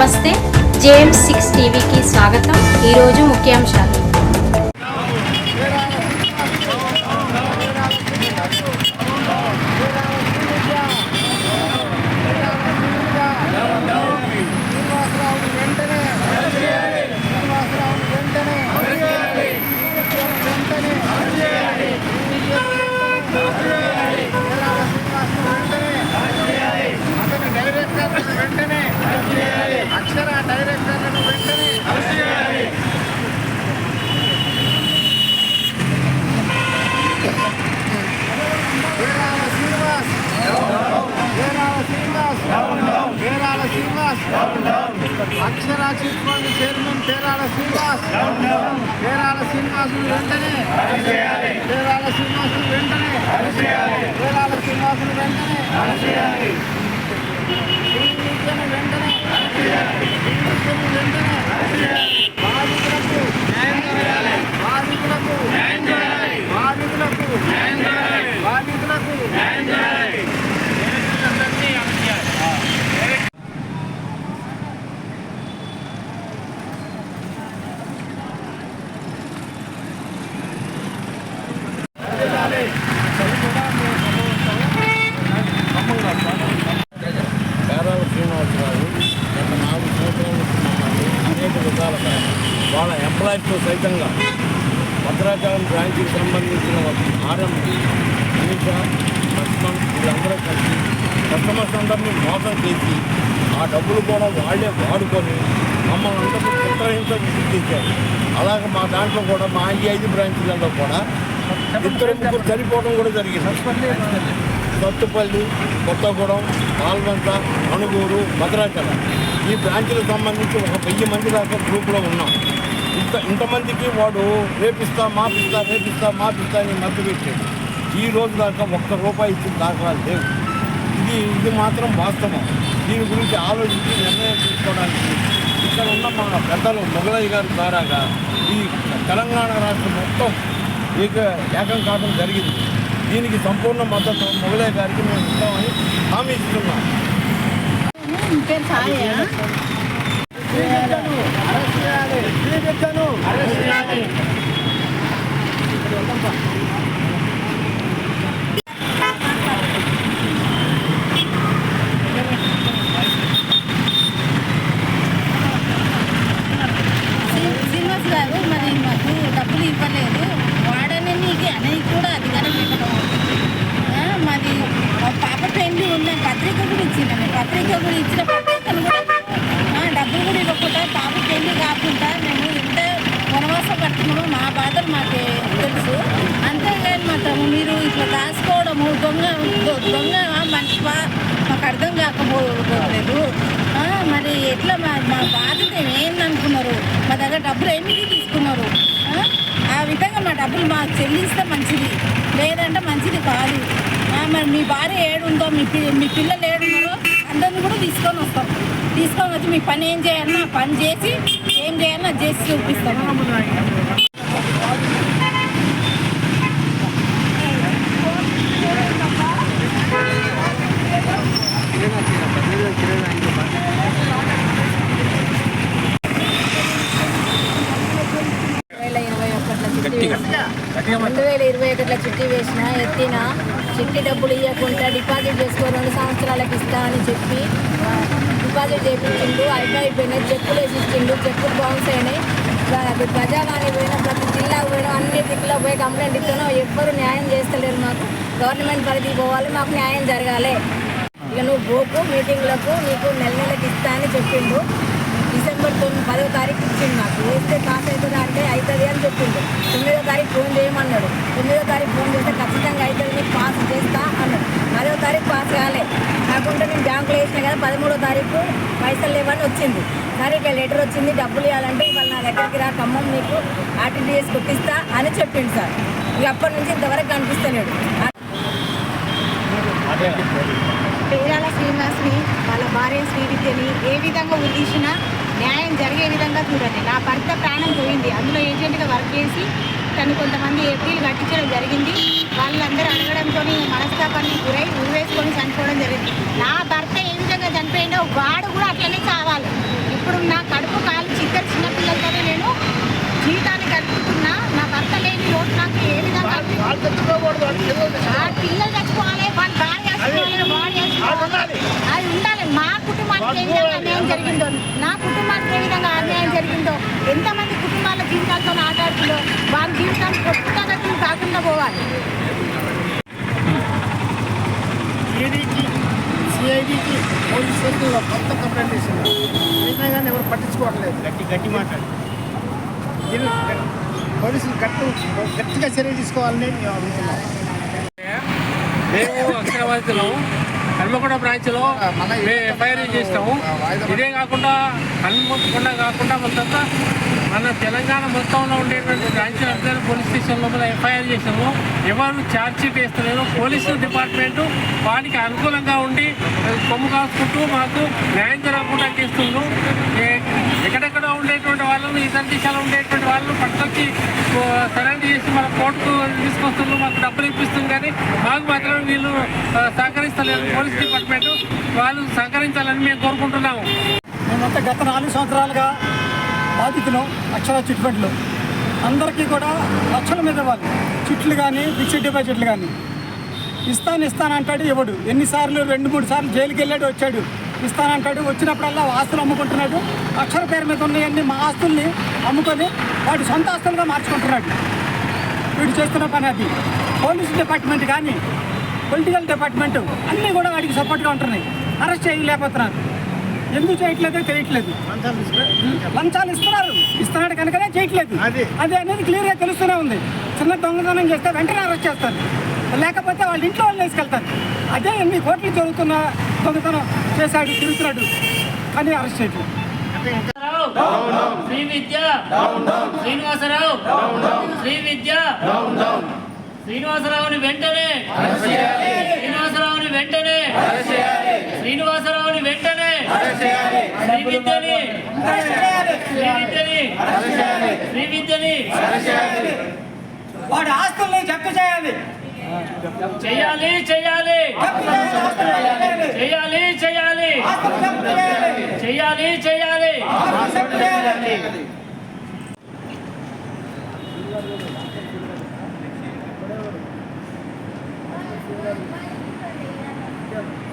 నమస్తే. JM six టీవీకి స్వాగతం. ఈరోజు ముఖ్యాంశాలు వెంటనే అక్షర డైరెక్టర్లను వెంటనే Veerala Srinivas Veerala Srinivas Veerala Srinivas Akshara chit fund chairman Perala Verala Srinivasulu Srinivas వెంటనే. వేరాల శ్రీనివాస్ వెంటనే. వేరాల శ్రీనివాసులు వెంటనే. వెంటనే వెంటనే బాధితులకు బాధితులకు బాధితులకు బాధితులకు పేరాల శ్రీనివాసరావు గత నాలుగు సంవత్సరాల నుంచి మమ్మల్ని అనేక విధాలుగా వాళ్ళ సైతంగా భద్రాచలం బ్రాంచ్కి సంబంధించిన ఆర్ఎంపీ అనిష లక్ష్మణ్ వీళ్ళందరూ కలిసి కస్టమర్స్ అందరినీ మోసం చేసి ఆ డబ్బులు కూడా వాళ్ళే వాడుకొని మమ్మల్ని అందరినీ చిత్రహింసకు గుర్తించారు చేశారు. అలాగే మా దాంట్లో కూడా మా ఈ ఐదు బ్రాంచ్లలో కూడా ఇద్దరు ముగ్గురు చనిపోవడం కూడా జరిగింది. సత్తుపల్లి కొత్తగూడెం పాల్వంత అణుగూరు భద్రాచలం. ఈ బ్రాంచ్లకు సంబంధించి ఒక వెయ్యి మంది దాకా గ్రూప్లో ఉన్నాం. ఇంత ఇంతమందికి వాడు రేపిస్తా మాపిస్తా రేపిస్తా మాపిస్తా అని మద్దతు పెట్టాడు. ఈ రోజు దాకా ఒక్క రూపాయి ఇచ్చిన దాఖలాలు లేవు. ఇది ఇది మాత్రం వాస్తవం. దీని గురించి ఆలోచించి నిర్ణయం తీసుకోవడానికి ఇక్కడ ఉన్న మన పెద్దలు మొగలయ్య గారి ద్వారాగా ఈ తెలంగాణ రాష్ట్రం మొత్తం ఏక ఏకం కావడం జరిగింది. దీనికి సంపూర్ణ మద్దతు మొగలయ్య గారికి మేము ఇస్తామని హామీ ఇస్తున్నాం. పత్రిక కూడా ఇచ్చిందండి. పత్రిక కూడా ఇచ్చిన పత్రికను కూడా ఆ, డబ్బులు కూడా ఇవ్వకుండా పాప పెళ్ళి కాకుండా మేము ఇంత వనవాసం పడుతున్నాము మా బాధలు మాకు తెలుసు అంతేగాని మాత్రము మీరు ఇట్లా దాచుకోవడము దొంగ దొ- దొంగ మనిషివా మాకు అర్థం కాకపోలేదు ఆ, మరి ఎట్లా మా మా బాధ్యత ఏందనుకున్నారు మా దగ్గర డబ్బులు ఎందుకు తీసుకున్నారు? ఆ? విధంగా మా డబ్బులు మాకు చెల్లిస్తే మంచిది. లేదంటే మంచిది కాదు. మరి మీ భార్య ఏడుందో మీ పి మీ పిల్లలు ఏడున్నారో అందరిని కూడా తీసుకొని వస్తాం. తీసుకొని వచ్చి మీ పని ఏం చేయాలన్నా పని చేసి ఏం చేయాలన్నా చేసి చూపిస్తాం వేల ఇరవై ఒకట్ల చిట్టి వేసిన రెండు వేల ఇరవై ఒకటిలో చిట్టి వేసిన ఎత్తిన చిట్టి డబ్బులు ఇవ్వకుండా డిపాజిట్ చేసుకో రెండు సంవత్సరాలకు ఇస్తా అని చెప్పి డిపాజిట్ చేయించిండు అయిపోయిపోయినాయి చెక్కులు వేసి ఇచ్చిండు చెక్కులు బౌన్స్ అయినాయి. ప్రజావాణి పోయిన ప్రతి జిల్లా పోయినా అన్ని దిక్కులో పోయి కంప్లైంట్ ఇస్తున్నాం ఎవ్వరు న్యాయం చేస్తలేరు మాకు. గవర్నమెంట్ పరిధికి పోవాలి మాకు న్యాయం జరగాలి. ఇక నువ్వు బోకు మీటింగ్లకు నీకు నెల నెలకి ఇస్తా అని చెప్పిండు. డిసెంబర్ పదో తారీఖు ఇచ్చిండు నాకు. వేస్తే పాస్ అవుతుందా అంటే అవుతుంది అని చెప్పిండు. తొమ్మిదో తారీఖు ఫోన్ చేయమన్నాడు. తొమ్మిదో తారీఖు ఫోన్ చేస్తే ఖచ్చితంగా అవుతుంది నీకు పాస్ చేస్తా అన్నాడు. పదో తారీఖు పాస్ కాలే. కాకుండా నేను బ్యాంకులో వేసిన కదా పదమూడో తారీఖు పైసలు లేవని వచ్చింది. సరే ఇక లెటర్ వచ్చింది డబ్బులు ఇవ్వాలంటే ఇవాళ నా దగ్గరికి రా ఖమ్మం నీకు ఆర్టీడీఎస్ కొట్టిస్తా అని చెప్పిండు సార్. ఇక అప్పటి నుంచి ఇంతవరకు కనిపిస్తలేడు. పేరాల శ్రీనివాస్ని వాళ్ళ భార్య శ్రీవిద్యని ఏ విధంగా ఉద్దేశినా న్యాయం జరిగే విధంగా చూడండి. నా భర్త ప్రాణం పోయింది. అందులో ఏజెంట్గా వర్క్ చేసి తను కొంతమంది ఏపీలు కట్టించడం జరిగింది. వాళ్ళందరూ అడగడంతో మనస్తాపానికి గురై ఉరివేసుకొని చనిపోవడం జరిగింది. నా భర్త ఏ విధంగా చనిపోయిందో వాడు కూడా అట్లనే కావాలి ఇప్పుడు నా కడుపు కాలు ఇద్దరు చిన్నపిల్లలతోనే నేను జీవితాన్ని గడుపుతున్నా. నా భర్త లేని లోటు నాకు ఏ విధంగా పిల్లలు చచ్చిపోవాలి వాళ్ళ భార్య అది ఉండాలి. మా కుటుంబానికి ఏ జరిగిందో నా కుటుంబానికి ఏ విధంగా అన్యాయం జరిగిందో ఎంతమంది కుటుంబాల జీవితాలతో ఆటాడుతుందో వాళ్ళ జీవితాన్ని కొత్తగతులు కాకుండా పోవాలి. ఈడీకి సిఐడికి పోలీస్ స్టేషన్లో కొత్త కంప్లైంట్ చేసింది. అయినా కానీ ఎవరు పట్టించుకోవట్లేదు. గట్టి గట్టి మాట్లాడి. దీన్ని పోలీసులు గట్టు గట్టిగా చర్య తీసుకోవాలని మేము అక్షరవాదితులం హన్మకొండ బ్రాంచ్లో మేము ఎఫ్ఐఆర్ చేస్తాము ఇదే కాకుండా హన్మకొండ కాకుండా మొత్తంగా మన తెలంగాణ మొత్తంలో ఉండేటువంటి బ్రాంచ్ అందరూ పోలీస్ స్టేషన్ లోపల ఎఫ్ఐఆర్ చేసాము ఎవరు ఛార్జ్ షీట్ వేస్తలేరు. పోలీసు డిపార్ట్మెంటు వానికి అనుకూలంగా ఉండి కొమ్ము కాసుకుంటూ మాకు న్యాయం జరగకుండా చేస్తుండ్రు. ఎక్కడెక్కడ ఉండేటువంటి వాళ్ళను ఇతర దేశాల్లో ఉండేటువంటి వాళ్ళు పట్టుకొచ్చి సరెండర్ చేసి మన కోర్టుకు తీసుకొస్తున్నారు మాకు డబ్బులు ఇప్పిస్తుంది కానీ మాకు మాత్రం వీళ్ళు సహకరిస్తలేదు పోలీస్ డిపార్ట్మెంట్ వాళ్ళు సహకరించాలని మేము కోరుకుంటున్నాము. మేమంతా గత నాలుగు సంవత్సరాలుగా బాధితులు అక్షర చిట్ఫండ్లు అందరికీ కూడా లక్షల మీద వాళ్ళు. చిట్లు కానీ ఫిక్స్డ్ డిపాజిట్లు కానీ. ఇస్తాను ఇస్తాను అంటాడు ఇవ్వడు ఎన్నిసార్లు? రెండు మూడు సార్లు జైలుకి వెళ్ళాడు వచ్చాడు. ఇస్తానంటాడు వచ్చినప్పుడల్లా ఆస్తులు అమ్ముకుంటున్నాడు. అక్షర పేరు మీద ఉన్నాయన్నీ మా ఆస్తుల్ని అమ్ముకొని వాటి సొంత ఆస్తులుగా మార్చుకుంటున్నాడు. వీడు చేస్తున్న పని అది. పోలీస్ డిపార్ట్మెంట్ కానీ పొలిటికల్ డిపార్ట్మెంట్ అన్నీ కూడా వాడికి సపోర్ట్గా ఉంటున్నాయి. అరెస్ట్ చేయలేకపోతున్నారు. ఎందుకు చేయట్లేదో తెలియట్లేదు. లంచాలు ఇస్తున్నారు. ఇస్తున్నాడు కనుకనే చేయట్లేదు. అది. అనేది క్లియర్గా తెలుస్తూనే ఉంది. చిన్న దొంగతనం చేస్తే వెంటనే అరెస్ట్ చేస్తారు. లేకపోతే వాళ్ళ ఇంట్లో వాళ్ళు వేసుకెళ్తారు అదే ఎన్ని కోట్లు జరుగుతున్న దొంగతనం చేశాడు తిరుగుతున్నాడు కానీ అరెస్ట్ చేయట్లేదు. శ్రీ విద్య. శ్రీనివాసరావు. శ్రీ విద్య. శ్రీనివాసరావుని వెంటనే! శ్రీనివాసరావుని వెంటనే! శ్రీనివాసరావుని వెంటనే! శ్రీ విద్యని శ్రీ విద్యని శ్రీ విద్యని వాడి ఆస్తుల్ని జప్తు చేయాలి. చేయాలి చేయాలి. చేయాలి, చేయాలి. చేయాలి చేయాలి. được.